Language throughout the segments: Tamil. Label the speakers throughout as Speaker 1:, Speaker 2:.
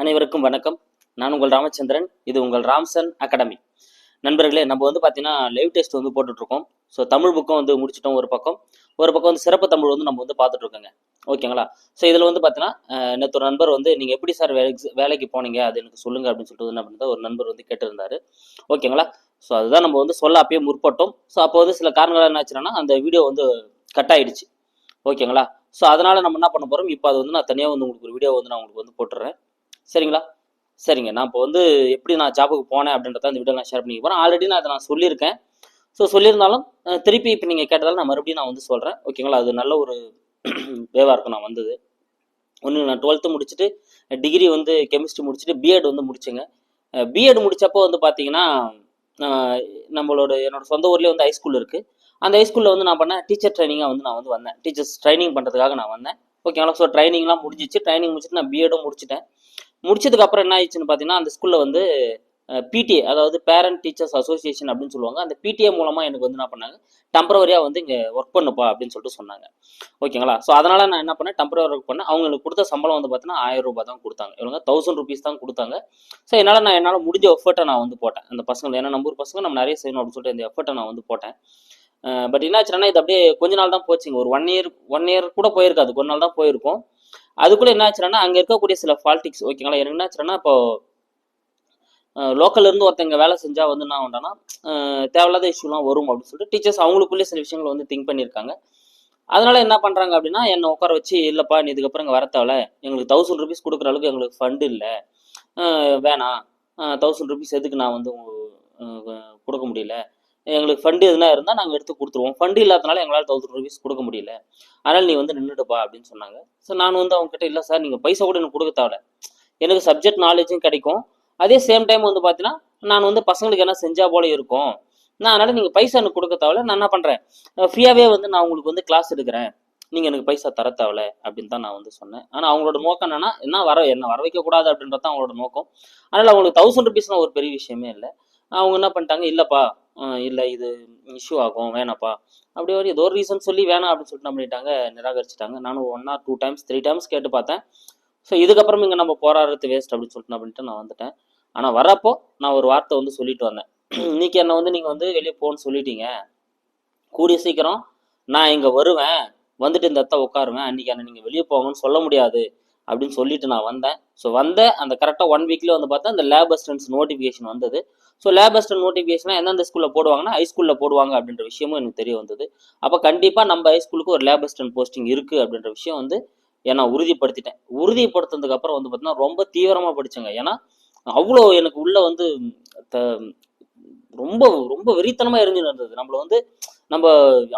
Speaker 1: அனைவருக்கும் வணக்கம். நான் உங்கள் ராமச்சந்திரன் இது உங்கள் ராம்சன் அகாடமி. நண்பர்களே நம்ம வந்து பார்த்தீங்கன்னா லைவ் டெஸ்ட் வந்து போட்டுட்ருக்கோம். ஸோ தமிழ் புக்கும் வந்து முடிச்சிட்டோம் ஒரு பக்கம். ஒரு பக்கம் வந்து சிறப்பு தமிழ் வந்து நம்ம வந்து பார்த்துட்ருக்கோங்க ஓகேங்களா? ஸோ இதில் வந்து பார்த்தீங்கன்னா நேற்று ஒரு நண்பர் வந்து நீங்கள் எப்படி சார் வேலைக்கு வேலைக்கு போனீங்க? அது எனக்கு சொல்லுங்க அப்படின்னு சொல்லிட்டு என்ன பண்ணுறது ஒரு நண்பர் வந்து கேட்டிருந்தாரு. ஓகேங்களா? ஸோ அதுதான் நம்ம வந்து சொல்ல அப்பயே முற்பட்டோம். ஸோ அப்போ வந்து சில காரணங்கள் என்ன ஆச்சுன்னா அந்த வீடியோ வந்து கட் ஆயிடுச்சு. ஓகேங்களா? ஸோ அதனால் நம்ம என்ன பண்ண போகிறோம் இப்போ அது வந்து நான் தனியாக வந்து உங்களுக்கு ஒரு வீடியோ வந்து நான் உங்களுக்கு வந்து போட்டுறேன். சரிங்களா? சரிங்க. நான் இப்போ வந்து எப்படி நான் ஜாபுக்கு போனேன் அப்படின்றத இந்த வீடியோ நான் ஷேர் பண்ணி போகிறேன் ஆல்ரெடி நான் அதை நான் சொல்லியிருக்கேன். ஸோ சொல்லியிருந்தாலும் திருப்பி இப்போ நீங்கள் கேட்டதால் நான் மறுபடியும் நான் வந்து சொல்கிறேன் ஓகேங்களா அது நல்ல ஒரு வேவாக இருக்கும் நான் வந்தது. ஒன்று நான் டுவெல்த்து முடிச்சுட்டு டிகிரி வந்து கெமிஸ்ட்ரி முடிச்சுட்டு பிஎட் வந்து முடிச்சேங்க. பிஎட் முடித்தப்போ வந்து பார்த்தீங்கன்னா நம்மளோட என்னோட சொந்த ஊர்லேயே வந்து ஹைஸ்கூல் இருக்குது அந்த ஹைஸ்கூலில் வந்து நான் பண்ணேன் டீச்சர் ட்ரைனிங்காக வந்து நான் வந்து வந்தேன். டீச்சர்ஸ் ட்ரைனிங் பண்ணுறதுக்காக நான் வந்தேன். ஓகேங்களா ஸோ ட்ரைனிங்லாம் முடிஞ்சிச்சு. ட்ரைனிங் முடிச்சுட்டு நான் பிஎடும் முடிச்சிட்டேன். முடிச்சதுக்கு அப்புறம் என்ன ஆயிடுச்சுன்னு பார்த்தீங்கன்னா அந்த ஸ்கூலில் வந்து பிடிஏ அதாவது பேரண்ட் டீச்சர்ஸ் அசோசியேஷன் அப்படின்னு சொல்லுவாங்க. அந்த பிடிஏ மூலமாக எனக்கு வந்து என்ன பண்ணாங்க டெம்பரவரியாக வந்து இங்கே ஒர்க் பண்ணுப்பா அப்படின்னு சொல்லிட்டு சொன்னாங்க. ஓகேங்களா? ஸோ அதனால் நான் என்ன பண்ணேன் டெம்பரவரி ஒர்க் பண்ணேன். அவங்களுக்கு கொடுத்த சம்பளம் வந்து பார்த்தீங்கன்னா ஆயிரம் ரூபாய் தான் கொடுத்தாங்க. இவங்க தௌசண்ட் ருபீஸ் தான் கொடுத்தாங்க. ஸோ என்னால் நான் என்னால் முடிஞ்ச எஃபர்ட்டை நான் வந்து போட்டேன். அந்த பசங்க ஏன்னா நம்ம பசங்க நம்ம நிறைய செய்யணும் அப்படின்னு சொல்லிட்டு இந்த எஃபர்ட்டை நான் வந்து போட்டேன். பட் என்னாச்சுன்னா இது அப்படியே கொஞ்ச நாள் தான் போச்சுங்க. ஒரு ஒன் இயர் ஒன் இயர் கூட போயிருக்காது. கொஞ்ச நாள் தான் போயிருக்கும். அதுக்குள்ளே என்ன ஆச்சுன்னா அங்கே இருக்கக்கூடிய சில பாலிட்டிக்ஸ் ஓகேங்களா எனக்கு என்ன ஆச்சுன்னா இப்போ லோக்கல்ல இருந்து ஒருத்தங்க வேலை செஞ்சா வந்து என்ன ஆகும்னா தேவையில்லாத இஷ்யூலாம் வரும் அப்படின்னு சொல்லிட்டு டீச்சர்ஸ் அவங்களுக்குள்ளே சில விஷயங்கள் வந்து திங்க் பண்ணியிருக்காங்க. அதனால என்ன பண்றாங்க அப்படின்னா என்னை உட்கார வச்சு இல்லப்பா நீ இதுக்கப்புறம் இங்கே வர எங்களுக்கு தௌசண்ட் ருபீஸ் கொடுக்குற அளவுக்கு எங்களுக்கு ஃபண்டு இல்லை. வேணாம். தௌசண்ட் ருபீஸ் எதுக்கு நான் வந்து கொடுக்க முடியல? எங்களுக்கு ஃபண்டு எதுனா இருந்தால் நாங்கள் எடுத்து கொடுத்துருவோம். ஃபண்டு இல்லாதனால எங்களால் தௌசண்ட் ருபீஸ் கொடுக்க முடியல. அதனால் நீ வந்து நின்றுடுப்பா அப்படின்னு சொன்னாங்க. ஸோ நான் வந்து அவங்ககிட்ட இல்லை சார் நீங்கள் பைசா கூட எனக்கு கொடுக்க தேவை எனக்கு சப்ஜெக்ட் நாலேஜும் கிடைக்கும். அதே சேம் டைம் வந்து பார்த்தீங்கன்னா நான் வந்து பசங்களுக்கு என்ன செஞ்சா போல இருக்கும். நான் அதனால் நீங்கள் பைசா எனக்கு கொடுக்க தேவை நான் என்ன பண்ணுறேன் ஃப்ரீயாகவே வந்து நான் உங்களுக்கு வந்து கிளாஸ் எடுக்கிறேன். நீங்கள் எனக்கு பைசா தர தேவை அப்படின்னு தான் நான் வந்து சொன்னேன். ஆனால் அவங்களோட நோக்கம் என்னன்னா என்ன வர என்ன வர வைக்கக்கூடாது அப்படின்றது தான் அவங்களோட நோக்கம். அதனால் அவங்களுக்கு தௌசண்ட் ருபீஸ்லாம் ஒரு பெரிய விஷயமே இல்லை. அவங்க என்ன பண்ணிட்டாங்க இல்லைப்பா இல்லை இது இஷ்யூ ஆகும் வேணாப்பா அப்படி ஒரு ஏதோ ஒரு ரீசன் சொல்லி வேணாம் அப்படின்னு சொல்லிட்டு என்ன பண்ணிட்டாங்க நிராகரிச்சிட்டாங்க. நானும் one or two times three times கேட்டு பார்த்தேன். ஸோ இதுக்கப்புறம் இங்கே நம்ம போராடுறது வேஸ்ட் அப்படின்னு சொல்லிட்டு நான் பண்ணிட்டு நான் வந்துட்டேன். ஆனால் வரப்போ நான் ஒரு வார்த்தை வந்து சொல்லிட்டு வந்தேன். இன்னைக்கு என்னை வந்து நீங்கள் வந்து வெளியே போன்னு சொல்லிட்டீங்க. கூடிய சீக்கிரம் நான் இங்கே வருவேன். வந்துட்டு இந்த அத்தை உட்காருவேன். அன்றைக்கி என்னை நீங்கள் வெளியே போங்கன்னு சொல்ல முடியாது. அப்படின்னு சொல்லிட்டு நான் வந்தேன். ஸோ வந்த அந்த கரெக்டாக ஒன் வீக்லேயே வந்து பார்த்தா அந்த லேப் அசிஸ்டன்ஸ் நோட்டிஃபிகேஷன் வந்தது. ஸோ லேப் அசிஸ்டன்ட் நோட்டிஃபிகேஷன் எந்தெந்த ஸ்கூலில் போடுவாங்கன்னா ஹை ஸ்கூலில் போடுவாங்க அப்படின்ற விஷயமும் எனக்கு தெரிய வந்தது. அப்போ கண்டிப்பாக நம்ம ஹை ஸ்கூலுக்கு ஒரு லேப் அசிஸ்டன்ட் போஸ்டிங் இருக்குது அப்படின்ற விஷயம் வந்து ஏன்னா உறுதிப்படுத்திட்டேன். உறுதிப்படுத்தினதுக்கு அப்புறம் வந்து பார்த்தீங்கன்னா ரொம்ப தீவிரமாக படித்தேங்க ஏன்னா அவ்வளோ எனக்கு உள்ள வந்து த- ரொம்ப ரொம்ப வெறித்தனமாக எரிஞ்சு நடந்தது. நம்மளை வந்து நம்ம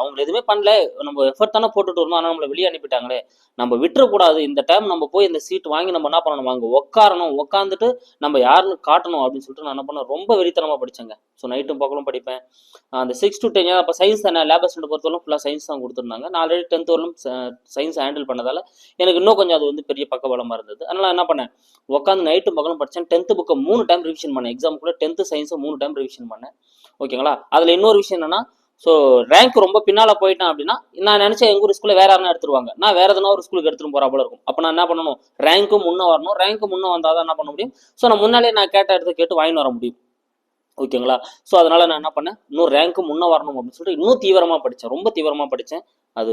Speaker 1: அவங்க எதுவுமே பண்ணல. நம்ம எஃபர்ட் தானே போட்டுட்டு இருந்தோம். ஆனால் நம்மளை வெளியே அனுப்பிட்டாங்களே. நம்ம விட்டுறக்கூடாது. இந்த டைம் நம்ம போய் இந்த சீட் வாங்கி நம்ம என்ன பண்ணணும்? அங்கே உட்காரணும் உட்காந்துட்டு நம்ம யாருன்னு காட்டணும் அப்படின்னு சொல்லிட்டு நான் என்ன பண்ணேன்? ரொம்ப வெறித்தனமாக படித்தேங்க ஸோ நைட்டும் பக்கலும் படிப்பேன். அந்த சிக்ஸ் டு டென் அப்போ சயின்ஸ் தானே லேப் அசிஸ்டன்ட் பொறுத்தவரைக்கும் ஃபுல்லாக சயின்ஸ் தான் கொடுத்துருந்தாங்க. நான் ஆல்ரெடி டென்த் வரலும் சயின்ஸ் ஹேண்டில் பண்ணதால எனக்கு இன்னும் கொஞ்சம் அது வந்து பெரிய பக்கபலமாக இருந்தது. அதனால் என்ன பண்ணேன்? உட்காந்து நைட்டும் பக்கலும் படித்தேன் டென்த்து புக்கை மூணு டைம் ரிவிஷன் பண்ணேன். எக்ஸாம் கூட டென்த்து சயின்ஸை மூணு டைம் ரிவிஷன் பண்ணேன். ஓகேங்களா அதில் இன்னொரு விஷயம் என்னன்னா ஸோ ரேங்க் ரொம்ப பின்னால் போயிட்டேன் அப்படின்னா நான் நினச்சேன் எங்கள் ஊர் ஸ்கூலில் வேற யாரும் எடுத்துருவாங்க. நான் வேறு எதனா ஒரு ஸ்கூலுக்கு எடுத்துகிட்டு போகிற போல இருக்கும். அப்போ நான் என்ன பண்ணணும்? ரேங்க்கும் முன்னே வரணும். ரேங்க்கு முன்னே வந்தால் தான் என்ன பண்ண முடியும்? ஸோ நான் முன்னாலே நான் கேட்ட இடத்த கேட்டு வாங்கி வர முடியும். ஓகேங்களா ஸோ அதனால் நான் என்ன பண்ணேன்? இன்னும் ரேங்க்கு முன்னே வரணும் அப்படின்னு சொல்லிட்டு இன்னும் தீவிரமாக படித்தேன் ரொம்ப தீவிரமாக படித்தேன் அது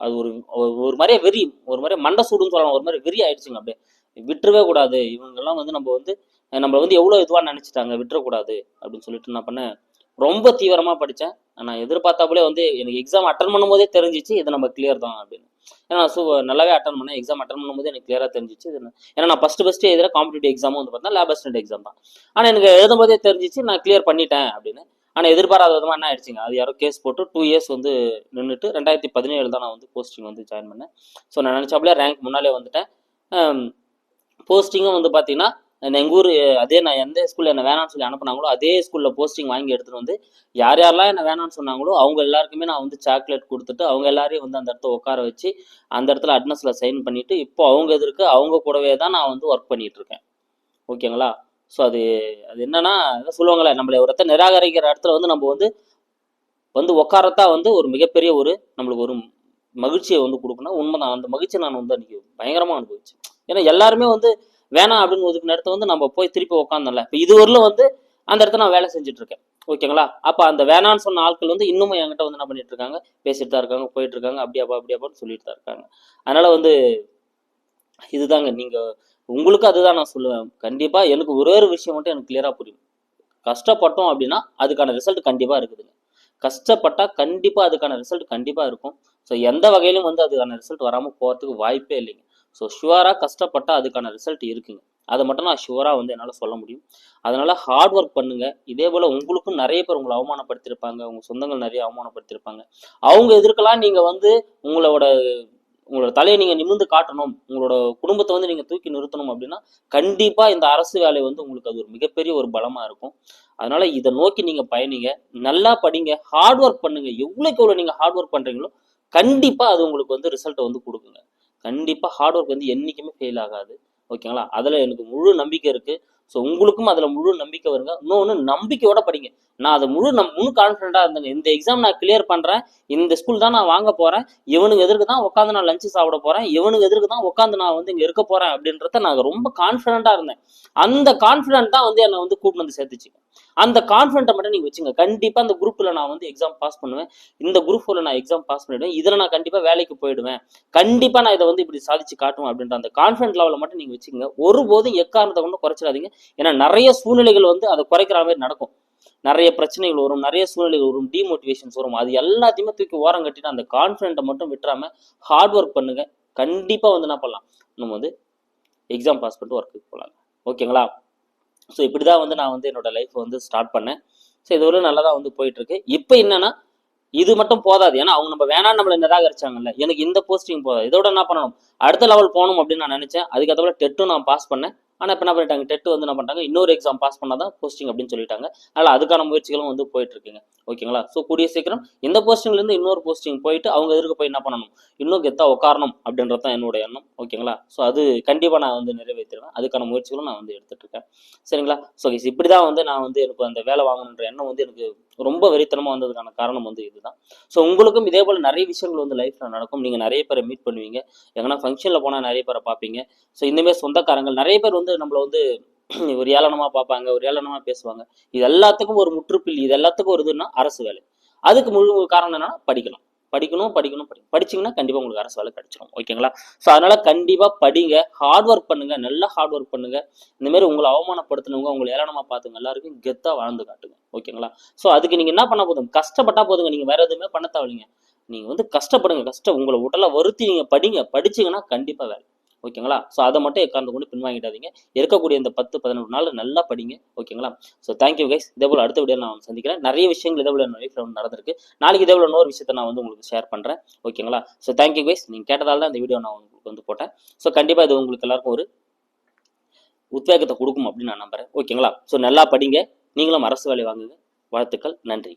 Speaker 1: அது ஒரு ஒரு- ஒரு மாதிரியே வெறி ஒரு மாதிரியே மண்டை சூடுன்னு சொல்லலாம். ஒரு மாதிரி வெறி ஆயிடுச்சுங்க அப்படியே. விட்டுறவே கூடாது. இவங்கெல்லாம் வந்து நம்ம வந்து நம்மளை வந்து எவ்வளோ இதுவாக நினச்சிட்டாங்க? விட்டுறக்கூடாது அப்படின்னு சொல்லிட்டு என்ன பண்ணேன். ரொம்ப தீவிரமாக படித்தேன் நான் எதிர்பார்த்தாப்புலே வந்து எனக்கு எக்ஸாம் அட்டன் பண்ணும்போதே தெரிஞ்சிச்சு இது நம்ம கிளியர் தான் அப்படின்னு. ஏன்னா ஸோ நல்லாவே அட்டன் பண்ணேன். எக்ஸாம் அட்டன் பண்ணும்போது எனக்கு கிளியராக தெரிஞ்சிச்சு. இது ஏன்னா நான் ஃபஸ்ட்டு ஃபஸ்ட்டு எதிராக காம்படிட்டிவ் எக்ஸாமும் வந்து பார்த்தா லேப் அசிஸ்டன்ட் எக்ஸாம் தான். ஆனால் எனக்கு எழுதும்போதே தெரிஞ்சிச்சு நான் கிளியர் பண்ணிட்டேன் அப்படின்னு. ஆனால் எதிர்பாராத விதமாக என்ன ஆயிடுச்சுங்க? அது யாரோ கேஸ் போட்டு டூ இயர்ஸ் வந்து நின்றுட்டு ரெண்டாயிரத்தி பதினேழு தான் நான் வந்து போஸ்டிங் வந்து ஜாயின் பண்ணேன். ஸோ நான் நினச்சாப்புல ரேங்க் முன்னாலே வந்துட்டேன். போஸ்டிங்கும் வந்து பார்த்தீங்கன்னா எங்கள் ஊர் அதே நான் எந்த ஸ்கூலில் என்ன வேணாம்னு சொல்லி அனுப்புனாங்களோ அதே ஸ்கூலில் போஸ்டிங் வாங்கி எடுத்துகிட்டு வந்து யார் யாரெல்லாம் என்ன வேணாம்னு சொன்னாங்களோ அவங்க எல்லாருக்குமே நான் வந்து சாக்லேட் கொடுத்துட்டு அவங்க எல்லாரையும் வந்து அந்த இடத்த உட்கார வச்சு அந்த இடத்துல அட்னஸில் சைன் பண்ணிவிட்டு இப்போ அவங்க எதிர்க்கு அவங்க கூடவே தான் நான் வந்து ஒர்க் பண்ணிகிட்ருக்கேன் இருக்கேன். ஓகேங்களா ஸோ அது அது என்னன்னா அதான் சொல்லுவாங்களே நம்மளை ஒருத்தர் நிராகரிக்கிற இடத்துல வந்து நம்ம வந்து வந்து உட்காரத்தா வந்து ஒரு மிகப்பெரிய ஒரு நம்மளுக்கு ஒரு மகிழ்ச்சியை வந்து கொடுக்கணும். உண்மைதான். அந்த மகிழ்ச்சியை நான் வந்து அன்றைக்கி பயங்கரமாக அனுபவிச்சேன். ஏன்னா எல்லாருமே வந்து வேணாம் அப்படின்னு ஒதுக்கு நேரத்தை வந்து நம்ம போய் திருப்பி உட்காந்தோம்ல இப்போ இதுவரையிலும் வந்து அந்த இடத்துல நான் வேலை செஞ்சுட்டு இருக்கேன். ஓகேங்களா? அப்போ அந்த வேணான்னு சொன்ன ஆட்கள் வந்து இன்னமும் என்கிட்ட வந்து என்ன பண்ணிட்டு இருக்காங்க? பேசிட்டு தான் இருக்காங்க போயிட்டு இருக்காங்க அப்படியாப்பா அப்படியாப்பான்னு சொல்லிட்டு தான் இருக்காங்க. அதனால வந்து இதுதாங்க. நீங்க உங்களுக்கு அதுதான் நான் சொல்லுவேன். கண்டிப்பா எனக்கு ஒரே ஒரு விஷயம் மட்டும் எனக்கு கிளியரா புரியும். கஷ்டப்பட்டோம் அப்படின்னா அதுக்கான ரிசல்ட் கண்டிப்பா இருக்குதுங்க. கஷ்டப்பட்டா கண்டிப்பா அதுக்கான ரிசல்ட் கண்டிப்பா இருக்கும். ஸோ எந்த வகையிலும் வந்து அதுக்கான ரிசல்ட் வராமல் போகிறதுக்கு வாய்ப்பே இல்லைங்க. ஸோ ஷுவராக கஷ்டப்பட்டா அதுக்கான ரிசல்ட் இருக்குங்க. அதை மட்டும் நான் ஷுவராக வந்து என்னால் சொல்ல முடியும். அதனால் ஹார்ட் ஒர்க் பண்ணுங்கள் இதே போல் உங்களுக்கும் நிறைய பேர் உங்களை அவமானப்படுத்தியிருப்பாங்க. உங்கள் சொந்தங்கள் நிறைய அவமானப்படுத்தியிருப்பாங்க. அவங்க எதிர்க்கலாம் நீங்கள் வந்து உங்களோட உங்களோட தலையை நீங்கள் நிமிர்ந்து காட்டணும். உங்களோட குடும்பத்தை வந்து நீங்கள் தூக்கி நிறுத்தணும் அப்படின்னா கண்டிப்பாக இந்த அரசு வேலை வந்து உங்களுக்கு அது ஒரு மிகப்பெரிய ஒரு பலமாக இருக்கும். அதனால் இதை நோக்கி நீங்கள் பயணிங்க. நல்லா படிங்க. ஹார்ட் ஒர்க் பண்ணுங்கள் எவ்வளோக்கு எவ்வளோ நீங்கள் ஹார்ட் ஒர்க் பண்ணுறீங்களோ கண்டிப்பாக அது உங்களுக்கு வந்து ரிசல்ட்டை வந்து கொடுக்குங்க. கண்டிப்பா ஹார்ட் ஒர்க் வந்து என்றைக்குமே ஃபெயில் ஆகாது. ஓகேங்களா அதுல எனக்கு முழு நம்பிக்கை இருக்கு. ஸோ உங்களுக்கும் அதுல முழு நம்பிக்கை வருங்க. இன்னொன்று நம்பிக்கையோட படிங்க. நான் அதை முழு நம் முழு கான்ஃபிடண்டாக இருந்தேங்க. இந்த எக்ஸாம் நான் கிளியர் பண்ணுறேன் இந்த ஸ்கூல் தான் நான் வாங்க போகிறேன் இவனுக்கு எதிர்க்கு தான் உட்காந்து நான் லஞ்சு சாப்பிட போகிறேன் இவனுக்கு எதிர்க்கு தான் உட்காந்து நான் வந்து இங்கே இருக்க போகிறேன் அப்படின்றத நான் ரொம்ப கான்ஃபிடண்டா இருந்தேன். அந்த கான்ஃபிடென்ட் தான் வந்து என்னை வந்து கூப்பிட்டு வந்து சேர்த்துச்சு அந்த கான்ஃபிடென்ட்டை மட்டும் நீங்கள் வச்சுங்க. கண்டிப்பாக அந்த குரூப்பில் நான் வந்து எக்ஸாம் பாஸ் பண்ணுவேன். இந்த குரூப் நான் எக்ஸாம் பாஸ் பண்ணிவிடுவேன் இதில் நான் கண்டிப்பாக வேலைக்கு போயிடுவேன். கண்டிப்பாக நான் இதை வந்து இப்படி சாதிச்சு காட்டுவேன் அப்படின்ற அந்த கான்ஃபிடென்ட் லெவலில் மட்டும் நீங்கள் வச்சுக்கோங்க. ஒருபோதும் எக்காரணத்தை கொண்டு குறைச்சிடாதீங்க. ஏன்னா நிறைய சூழ்நிலைகள் வந்து அதை குறைக்கிற மாதிரி நடக்கும். நிறைய பிரச்சனைகள் வரும் நிறைய சூழ்நிலைகள் வரும் டிமோட்டிவேஷன்ஸ் வரும். அது எல்லாத்தையுமே தூக்கி ஓரம் கட்டிட்டு அந்த கான்ஃபிடென்ட்டை மட்டும் விட்டுறாம ஹார்ட் ஒர்க் பண்ணுங்க. கண்டிப்பாக வந்து என்ன பண்ணலாம்? நம்ம வந்து எக்ஸாம் பாஸ் பண்ணிட்டு ஒர்க்குக்கு போகலாம். ஓகேங்களா ஸோ இப்படி தான் வந்து நான் வந்து என்னோட லைஃப் வந்து ஸ்டார்ட் பண்ணேன். ஸோ இதுவரை நல்லா தான் வந்து போயிட்டு இருக்கு இப்போ என்னன்னா இது மட்டும் போதாது. ஏன்னா அவங்க நம்ம வேணாம் நம்மளை நிராகரிச்சாங்கல்ல. எனக்கு இந்த போஸ்டிங் போதாது. இதோட என்ன பண்ணணும்? அடுத்த லெவல் போகணும் அப்படின்னு நான் நினைச்சேன். அதுக்கேற்ற டெட்டும் நான் பாஸ் பண்ணேன். ஆனால் இப்போ என்ன பண்ணிட்டாங்க? டெட் வந்து என்ன பண்ணிட்டாங்க? இன்னொரு எக்ஸாம் பாஸ் பண்ணாதான் போஸ்டிங் அப்படின்னு சொல்லிட்டாங்க. அதனால் அதுக்கான முயற்சிகளும் வந்து போயிட்டு இருக்குங்க ஓகேங்களா ஸோ கூடிய சீக்கிரம் இந்த போஸ்டிங்லேருந்து இன்னொரு போஸ்டிங் போயிட்டு அவங்க எதிர்க்க போய் என்ன பண்ணணும்? இன்னும் கெத்தா உட்காரணும் அப்படின்றது தான் என்னோட எண்ணம். ஓகேங்களா ஸோ அது கண்டிப்பாக நான் வந்து நிறைவேற்றிடுவேன். அதுக்கான முயற்சிகளும் நான் வந்து எடுத்துட்டு இருக்கேன் சரிங்களா? ஸோ இப்படி தான் வந்து நான் வந்து எனக்கு அந்த வேலை வாங்கணுன்ற எண்ணம் வந்து எனக்கு ரொம்ப வெறித்தனமாக வந்ததுக்கான காரணம் வந்து இதுதான். ஸோ உங்களுக்கும் இதே போல் நிறைய விஷயங்கள் வந்து லைஃப்பில் நடக்கும். நீங்கள் நிறைய பேரை மீட் பண்ணுவீங்க. எங்கன்னா ஃபங்க்ஷனில் போனால் நிறைய பேரை பார்ப்பீங்க. ஸோ இந்தமாரி சொந்தக்காரங்கள் நிறைய பேர் வந்து நம்மளை வந்து ஒரு ஏளனமாக பார்ப்பாங்க ஒரு ஏளனமாக பேசுவாங்க. இது எல்லாத்துக்கும் ஒரு முற்றுப்புள்ளி இது எல்லாத்துக்கும் ஒரு இதுன்னா அரசு வேலை. அதுக்கு முழு காரணம் என்னன்னா படிக்கலாம். படிக்கணும் படிக்கணும் படி படிச்சீங்கன்னா கண்டிப்பாக உங்களுக்கு அரசு வேலை கிடைச்சிடும் ஓகேங்களா? ஸோ அதனால கண்டிப்பாக படிங்க. ஹார்ட் ஒர்க் பண்ணுங்க. நல்லா ஹார்ட் ஒர்க் பண்ணுங்க. இந்த மாதிரி உங்களை அவமானப்படுத்தினவங்க உங்களை ஏளனமாக பார்த்துங்க. எல்லாருக்கும் கெத்தாக வாழ்ந்து காட்டுங்க. ஓகேங்களா? ஸோ அதுக்கு நீங்கள் என்ன பண்ண போதும் கஷ்டப்பட்டா போதுங்க. நீங்கள் வேற எதுவுமே பண்ண தேவையில்லைங்க. நீங்கள் வந்து கஷ்டப்படுங்க. கஷ்டம் உங்களை உடலை வருத்தி நீங்கள் படிங்க. படிச்சீங்கன்னா கண்டிப்பாக வேலை. ஓகேங்களா? ஸோ அதை மட்டும் எக்காந்து கொண்டு பின்வாங்கிடாதீங்க. இருக்கக்கூடிய இந்த பத்து பதினொரு நாள் நல்லா படிங்க. ஓகேங்களா? ஸோ தேங்க்யூ கைஸ் இதே போல் அடுத்த வீடியோ நான் சந்திக்கிறேன். நிறைய விஷயங்கள் இதே போல் என் லைஃப்பில் நடந்திருக்கு. நாளைக்கு இதே போல் இன்னொரு விஷயத்தை நான் வந்து உங்களுக்கு ஷேர் பண்ணுறேன் ஓகேங்களா? ஸோ தேங்க்யூ கைஸ் நீங்கள் கேட்டதால தான் இந்த வீடியோ நான் உங்களுக்கு வந்து போட்டேன். ஸோ கண்டிப்பாக இது உங்களுக்கு எல்லாருக்கும் ஒரு உத்வேகத்தை கொடுக்கும் அப்படின்னு நான் நம்புறேன். ஓகேங்களா? ஸோ நல்லா படிங்க. நீங்களும் அரசு வேலை வாங்குங்க. வாழ்த்துக்கள். நன்றி.